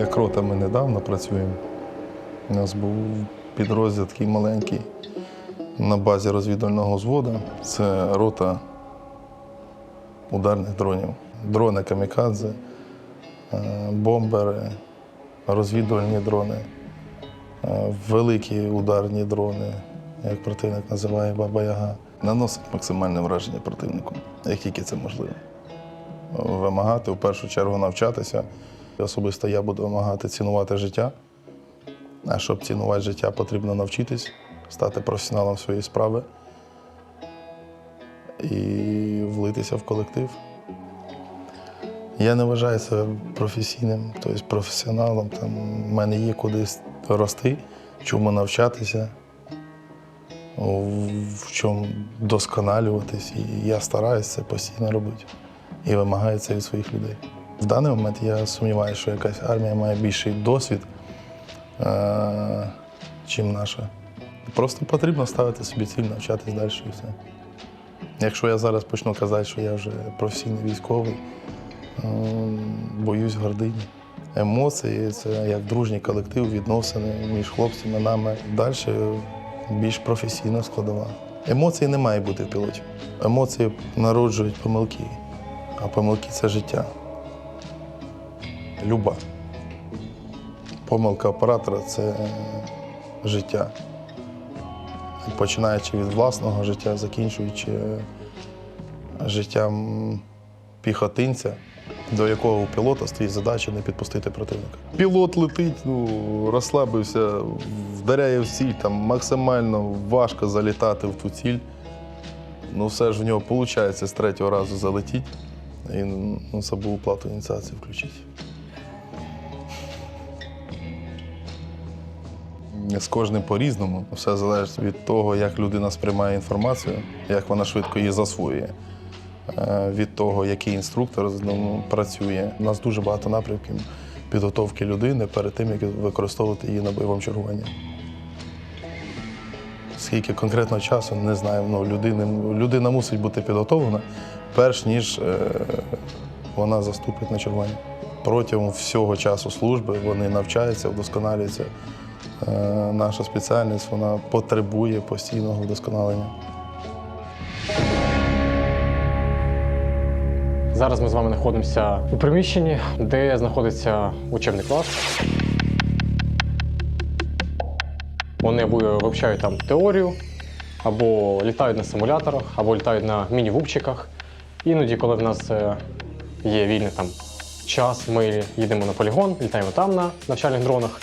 Як рота ми недавно працюємо. У нас був підрозділ такий маленький на базі розвідувального взводу. Це рота ударних дронів. Дрони камікадзе, е, бомбери, розвідувальні дрони, е, великі ударні дрони, як противник називає Баба Яга. Наносить максимальне враження противнику, як тільки це можливо. Вимагати в першу чергу навчатися. Особисто я буду вимагати цінувати життя. А щоб цінувати життя, потрібно навчитись, стати професіоналом своєї справи і влитися в колектив. Я не вважаю себе професійним, тобто професіоналом. Там, в мене є кудись рости, чому навчатися, в чому досконалюватись. І я стараюся це постійно робити і вимагаю це від своїх людей. В даний момент я сумніваюся, що якась армія має більший досвід, е, чим наша. Просто потрібно ставити собі ціль, навчатись далі і все. Якщо я зараз почну казати, що я вже професійний військовий, е, боюсь гордині. Емоції це як дружній колектив, відносини між хлопцями, нами. Далі більш професійна складова. Емоцій не має бути в пілоті. Емоції народжують помилки, а помилки це життя. Люба. Помилка оператора це життя. Починаючи від власного життя, закінчуючи життям піхотинця, до якого у пілота стоїть задача не підпустити противника. Пілот летить, ну, розслабився, вдаряє в ціль, там максимально важко залітати в ту ціль. Ну, все ж в нього виходить з третього разу залетіти. І ну, забув плату ініціації включити. З кожним по-різному. Все залежить від того, як людина сприймає інформацію, як вона швидко її засвоює, Е, від того, який інструктор з ним працює. У нас дуже багато напрямків підготовки людини перед тим, як використовувати її на бойовому чергуванні. Скільки конкретного часу, не знаю. Ну, людини, людина мусить бути підготовлена, перш ніж е, вона заступить на чергування. Протягом всього часу служби вони навчаються, вдосконалюються. Е, наша спеціальність вона потребує постійного вдосконалення. Зараз ми з вами знаходимося у приміщенні, де знаходиться учебний клас. Вони або вивчають там теорію, або літають на симуляторах, або літають на міні-вупчиках. Іноді, коли в нас е, є вільний там час, ми їдемо на полігон, літаємо там на навчальних дронах.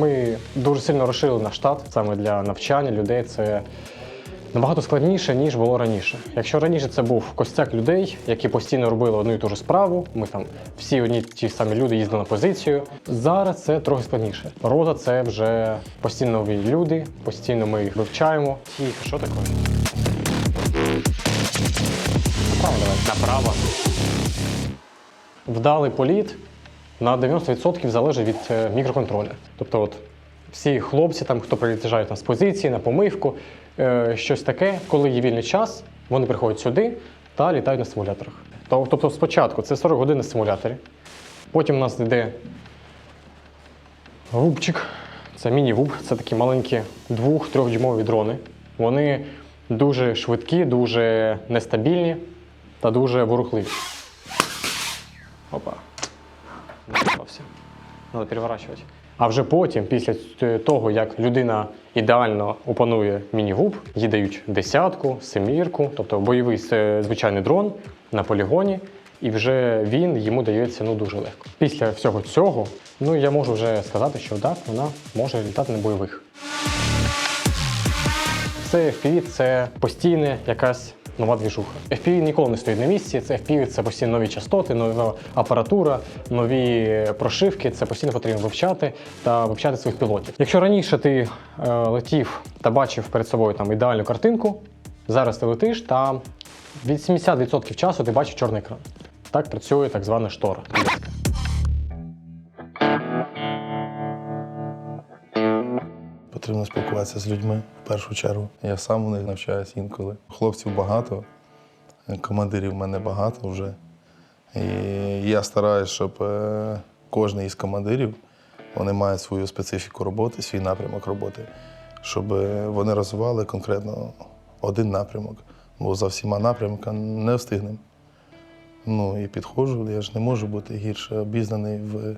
Ми дуже сильно розширили наш штат саме для навчання людей. Це набагато складніше, ніж було раніше. Якщо раніше це був костяк людей, які постійно робили одну і ту ж справу, ми там всі одні ті самі люди їздили на позицію. Зараз це трохи складніше. Рота це вже постійно нові люди, постійно ми їх вивчаємо. Тихо, що таке? Направо давай. Направо. Вдалий політ на 90% залежить від е, мікроконтролю. Тобто, от всі хлопці, там, хто приїжджають там, з позиції на помивку, е, щось таке, коли є вільний час, вони приходять сюди та літають на симуляторах. Тобто, спочатку це 40 годин на симуляторі, потім у нас йде вупчик, це міні-вуп, це такі маленькі 2-3 дрони. Вони дуже швидкі, дуже нестабільні та дуже ворухливі. Опа. Треба переворачувати. А вже потім, після того, як людина ідеально опанує міні-губ, їй дають десятку, семірку, тобто бойовий звичайний дрон на полігоні, і вже він йому дається ну, дуже легко. Після всього цього, ну я можу вже сказати, що так, вона може літати на бойових. Це FPV – це постійна якась нова двіжуха. FPV ніколи не стоїть на місці. Це FPV – це постійно нові частоти, нова апаратура, нові прошивки. Це постійно потрібно вивчати та вивчати своїх пілотів. Якщо раніше ти е, летів та бачив перед собою там ідеальну картинку, зараз ти летиш та від 70% часу ти бачиш чорний екран. Так працює так звана штора. Потрібно спілкуватися з людьми в першу чергу. Я сам у них навчаюся інколи. Хлопців багато, командирів в мене багато вже. І я стараюсь, щоб е, кожен із командирів вони мають свою специфіку роботи, свій напрямок роботи, щоб е, вони розвивали конкретно один напрямок. Бо за всіма напрямками не встигнемо. Ну і підходжу, я ж не можу бути гірше обізнаний в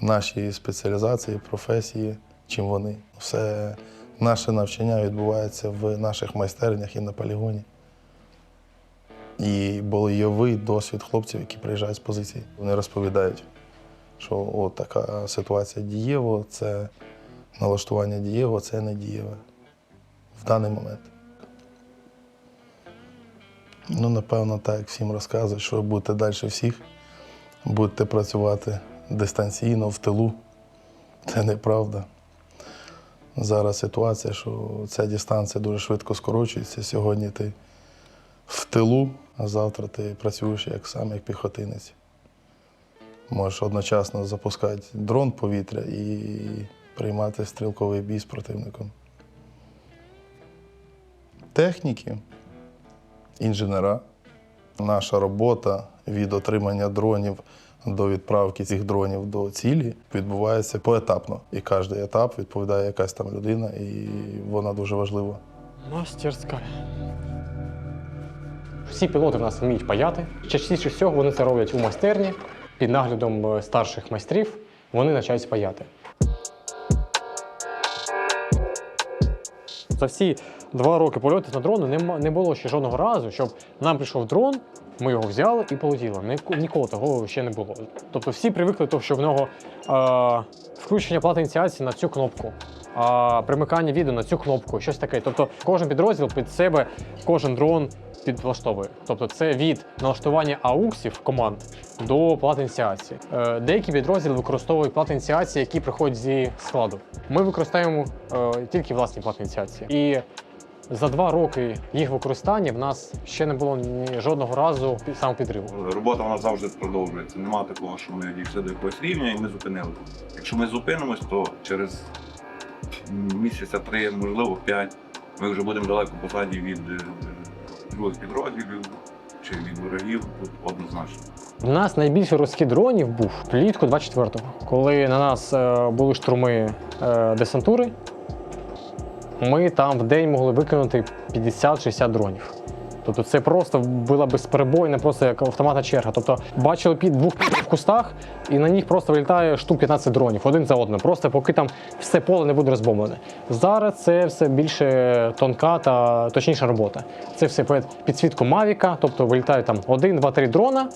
нашій спеціалізації, професії, чим вони. Все наше навчання відбувається в наших майстернях і на полігоні. І бойовий досвід хлопців, які приїжджають з позиції. Вони розповідають, що от така ситуація дієво, це налаштування дієво, це не дієве в даний момент. Ну, напевно, так, всім розказують, що будете далі всіх, будете працювати дистанційно в тилу. Це неправда. Зараз ситуація, що ця дистанція дуже швидко скорочується. Сьогодні ти в тилу, а завтра ти працюєш як сам, як піхотинець. Можеш одночасно запускати дрон в повітря і приймати стрілковий бій з противником. Техніки, інженера. Наша робота від отримання дронів до відправки цих дронів до цілі відбувається поетапно. І кожен етап відповідає якась там людина, і вона дуже важлива. Мастерська. Всі пілоти в нас вміють паяти. Частіше всього вони це роблять у майстерні під наглядом е, старших майстрів. Вони навчаються паяти. За всі два роки польоту на нема- не було ще жодного разу, щоб нам прийшов дрон, ми його взяли і полетіли. Ні- Ніколи такого ще не було. Тобто всі привикли, що в нього е, включення плати ініціації на цю кнопку, а примикання відео на цю кнопку, щось таке. Тобто кожен підрозділ під себе, кожен дрон підлаштовує. Тобто це від налаштування ауксів команд до плат ініціації. Е, деякі підрозділи використовують плати ініціації, які приходять зі складу. Ми використовуємо е, тільки власні плати ініціації. І за два роки їх використання в нас ще не було ні жодного разу пі- самопідриву. Робота вона завжди продовжується. Нема такого, що ми дійшли до якогось рівня і ми зупинилися. Якщо ми зупинимось, то через місяця три, можливо, п'ять, ми вже будемо далеко позаді від е, других підрозділів чи від ворогів, тут однозначно. У нас найбільший розхід дронів був влітку 24-го, коли на нас е, були штурми е, десантури. Ми там в день могли викинути 50-60 дронів. Тобто це просто була безперебойна, просто як автоматна черга. Тобто бачили під двох в кустах, і на них просто вилітає штук 15 дронів один за одним, просто поки там все поле не буде розбомблене. Зараз це все більше тонка та точніша робота. Це все під підсвітку Мавіка, тобто вилітає там один, два, три дрона,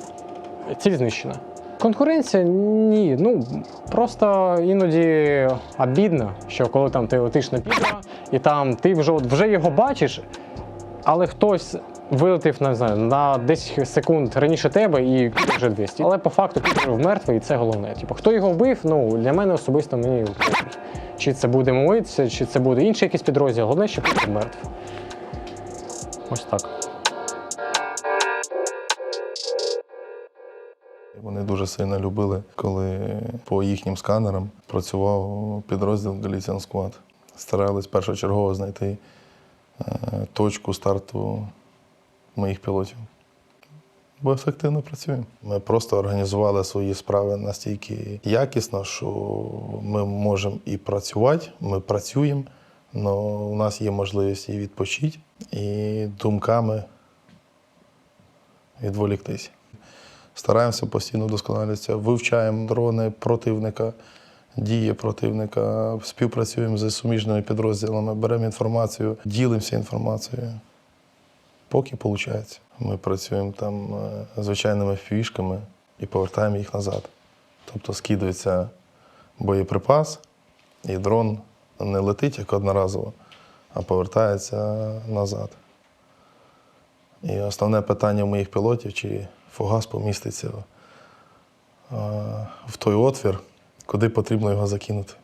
ціль знищена. Конкуренція ні. Ну просто іноді обідно, що коли там ти летиш на підра, і там ти вже вже його бачиш, але хтось вилетів не знаю, на 10 секунд раніше тебе і вже 200. Але по факту підер мертвий, і це головне. Типу, хто його вбив, ну для мене особисто мені. Чи це буде мовитися, чи це буде інший якийсь підрозділ. Головне, що підер мертв. Ось так. Вони дуже сильно любили, коли по їхнім сканерам працював підрозділ Galician Squad. Старались першочергово знайти е, точку старту моїх пілотів. Бо ефективно працюємо. Ми просто організували свої справи настільки якісно, що ми можемо і працювати, ми працюємо, але у нас є можливість і відпочити, і думками відволіктися. Стараємося постійно вдосконалюватися, вивчаємо дрони противника, дії противника, співпрацюємо з суміжними підрозділами, беремо інформацію, ділимося інформацією. Поки виходить. Ми працюємо там е, звичайними фішками і повертаємо їх назад. Тобто скидується боєприпас, і дрон не летить як одноразово, а повертається назад. І основне питання моїх пілотів, чи фугас поміститься е, в той отвір, куди потрібно його закинути.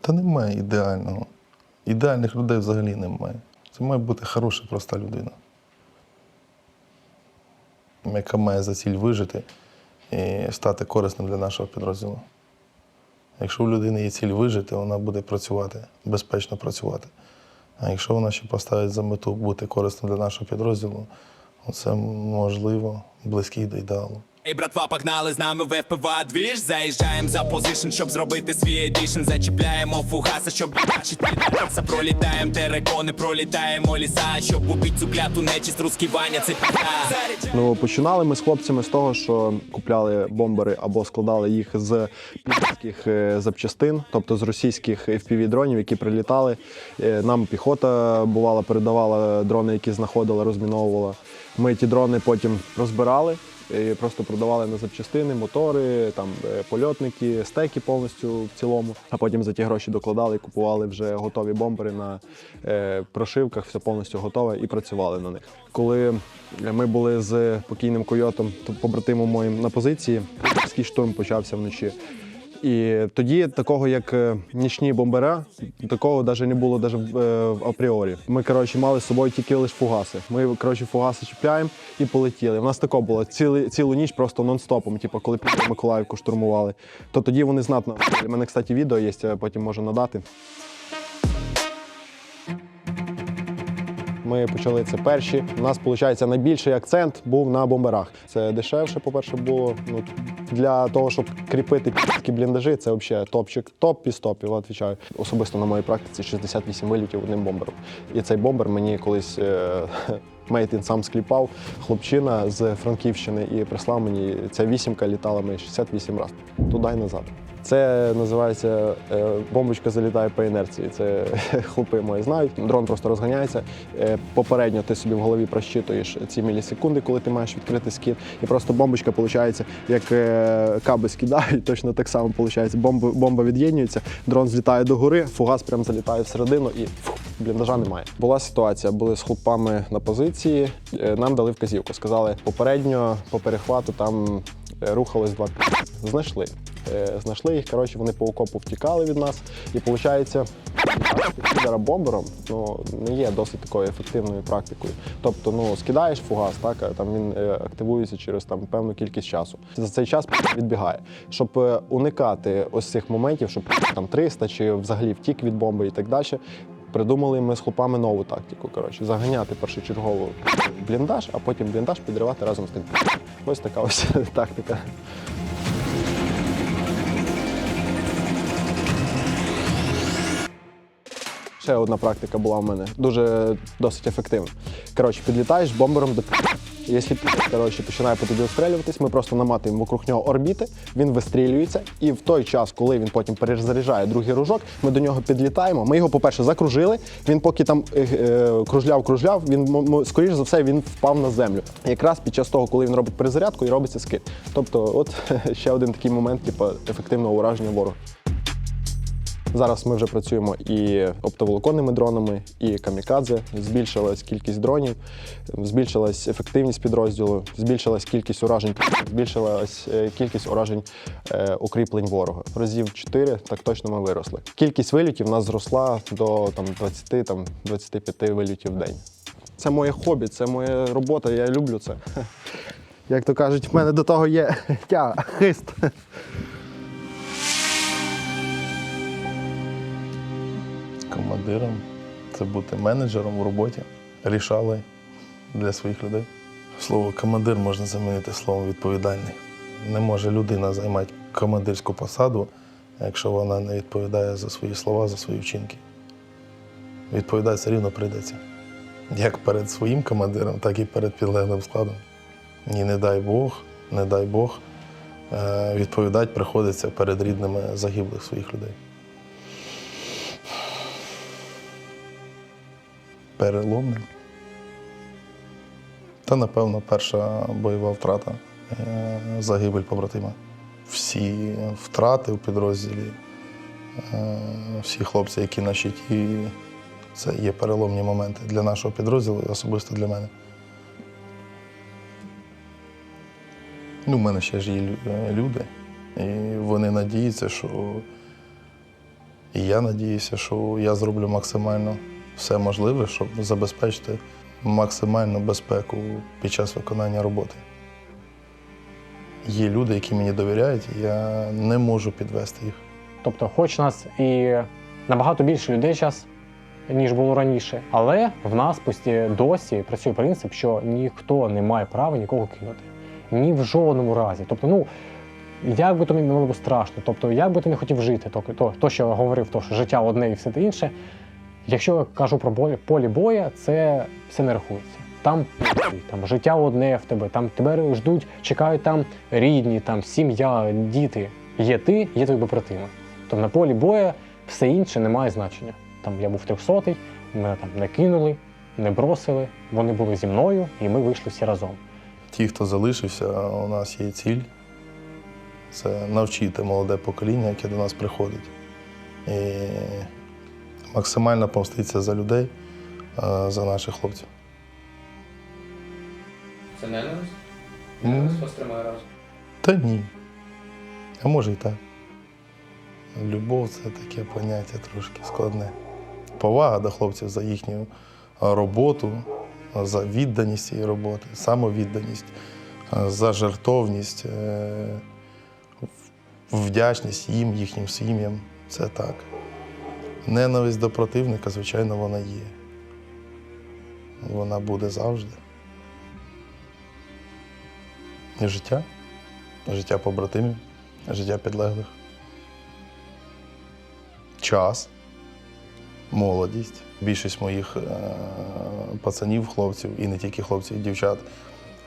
Та немає ідеального. Ідеальних людей взагалі немає. Це має бути хороша, проста людина, яка має за ціль вижити і стати корисним для нашого підрозділу. Якщо у людини є ціль вижити, вона буде працювати, безпечно працювати. А якщо вона ще поставить за мету бути корисним для нашого підрозділу, Це можливо близький до ідеалу. Ей, братва, погнали з нами в FPV двіж Заїжджаємо за позишн, щоб зробити свій едішн Зачіпляємо фугаси, щоб бачить підраться Пролітаємо терекони, пролітаємо ліса Щоб убить цю кляту нечисть, русський це піда Ну, починали ми з хлопцями з того, що купляли бомбери або складали їх з підських запчастин, тобто з російських FPV-дронів, які прилітали. Е, Нам піхота бувала, передавала дрони, які знаходила, розміновувала. Ми ті дрони потім розбирали. Просто продавали на запчастини, мотори, там е, польотники, стеки повністю в цілому. А потім за ті гроші докладали купували вже готові бомбери на е, прошивках, все повністю готове і працювали на них. Коли ми були з покійним койотом, то побратимом моїм на позиції, штурм почався вночі. І тоді такого, як е, нічні бомбера, такого навіть не було навіть в, е, апріорі. Ми коротше мали з собою тільки лише фугаси. Ми коротше фугаси чіпляємо і полетіли. У нас тако було цілу, цілу ніч просто нон-стопом. Типу, коли Миколаївку штурмували, то тоді вони знатно. У мене, кстати, відео є, потім можу надати. Ми почали це перші. У нас, виходить, найбільший акцент був на бомберах. Це дешевше, по-перше, було. Ну, для того, щоб кріпити такі бліндажі, це взагалі топчик. Топ і стопів, відповідаю. Особисто на моїй практиці 68 вилітів одним бомбером. І цей бомбер мені колись Мейтін сам скліпав, хлопчина з Франківщини і прислав мені. Ця вісімка літала мені 68 разів. Туди й назад. Це називається е, бомбочка залітає по інерції. Це хлопи мої знають. Дрон просто розганяється. Е, Попередньо ти собі в голові просчитуєш ці мілісекунди, коли ти маєш відкрити скид. І просто бомбочка виходить, як е, каби скидають, точно так само виходить. Бомба, бомба від'єднюється, дрон злітає до гори, фугас прям залітає всередину і бліндажа немає. Була ситуація, були з хлопами на позиції. е, Нам дали вказівку. Сказали, попередньо по перехвату там е, рухались два знайшли. Е, Знайшли їх, коротше, вони по окопу втікали від нас. І виходить, підара бомбером ну, не є досить такою ефективною практикою. Тобто, ну, скидаєш фугас, так, там він е, активується через там, певну кількість часу. За цей час відбігає. Щоб е, уникати ось цих моментів, щоб там 300 чи взагалі втік від бомби і так далі. Придумали ми з хлопами нову тактику. Коротше, заганяти першочергово бліндаж, а потім бліндаж підривати разом з тим. Ось така ось тактика. Ще одна практика була в мене, дуже досить ефективна. Коротше, підлітаєш бомбером до Якщо коротше, починає по тобі обстрілюватись, ми просто наматуємо вокруг нього орбіти, він вистрілюється, і в той час, коли він потім перезаряджає другий ружок, ми до нього підлітаємо. Ми його, по-перше, закружили. Він поки там е, е, кружляв, кружляв, він скоріш за все він впав на землю. Якраз під час того, коли він робить перезарядку, і робиться скид. Тобто, от ще один такий момент, типу, ефективного ураження ворога. Зараз ми вже працюємо і оптоволоконними дронами, і камікадзе. Збільшилась кількість дронів, збільшилась ефективність підрозділу, збільшилась кількість уражень, збільшилась е, кількість уражень е, укріплень ворога. Разів 4 так точно ми виросли. Кількість вилітів у нас зросла до там, 20 там, 25 вилітів в день. Це моє хобі, це моя робота, я люблю це. Як то кажуть, в мене до того є тя, хист. Командиром це бути менеджером у роботі, рішали для своїх людей. Слово командир можна замінити словом відповідальний. Не може людина займати командирську посаду, якщо вона не відповідає за свої слова, за свої вчинки. Відповідати все рівно прийдеться. Як перед своїм командиром, так і перед підлеглим складом. І не дай Бог, не дай Бог, е, відповідати приходиться перед рідними загиблих своїх людей. Переломним. Та, напевно, перша бойова втрата е, загибель побратима. Всі втрати у підрозділі, е, всі хлопці, які на щиті, це є переломні моменти для нашого підрозділу і особисто для мене. Ну, в мене ще ж є е, люди, і вони надіються, що і я надіюся, що я зроблю максимально все можливе, щоб забезпечити максимальну безпеку під час виконання роботи. Є люди, які мені довіряють, і я не можу підвести їх. Тобто, хоч нас і набагато більше людей зараз, ніж було раніше. Але в нас пості- досі працює принцип, що ніхто не має права нікого кинути. Ні в жодному разі. Тобто, ну. Як би тобі не було страшно, тобто як би ти не хотів жити, то, то, то що говорив, то що життя одне і все те інше. Якщо я кажу про бой- полі боя, це все не рахується. Там там життя одне в тебе, там тебе ждуть, чекають там рідні, там сім'я, діти. Є ти, є твій побратими. Тобто на полі боя все інше не має значення. Там я був трьохсотий, мене там не кинули, не бросили, вони були зі мною, і ми вийшли всі разом. Ті, хто залишився, у нас є ціль. Це навчити молоде покоління, яке до нас приходить. І максимально помститися за людей, е, за наших хлопців. Це ненависть? Ненависть вас тримає разом. Та ні. А може і так. Любов це таке поняття трошки складне. Повага до хлопців за їхню роботу, за відданість цієї роботи, самовідданість, за жертовність, е, вдячність їм, їхнім сім'ям. Це так. Ненависть до противника, звичайно, вона є. Вона буде завжди. І життя життя побратимів, життя підлеглих. Час, молодість. Більшість моїх е- пацанів, хлопців, і не тільки хлопців, дівчат,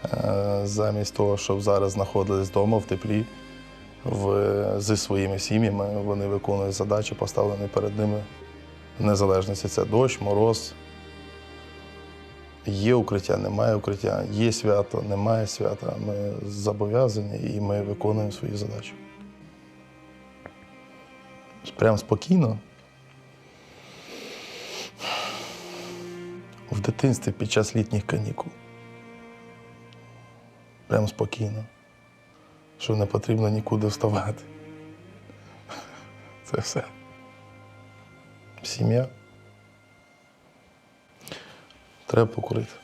е- замість того, щоб зараз знаходились вдома в теплі, в, зі своїми сім'ями, вони виконують задачі, поставлені перед ними в незалежності. Це дощ, мороз. Є укриття, немає укриття, є свято, немає свята. Ми зобов'язані і ми виконуємо свої задачі. Прям спокійно. В дитинстві під час літніх канікул. Прям спокійно. Що не потрібно нікуди вставати. Це все. Сім'я. Треба покурити.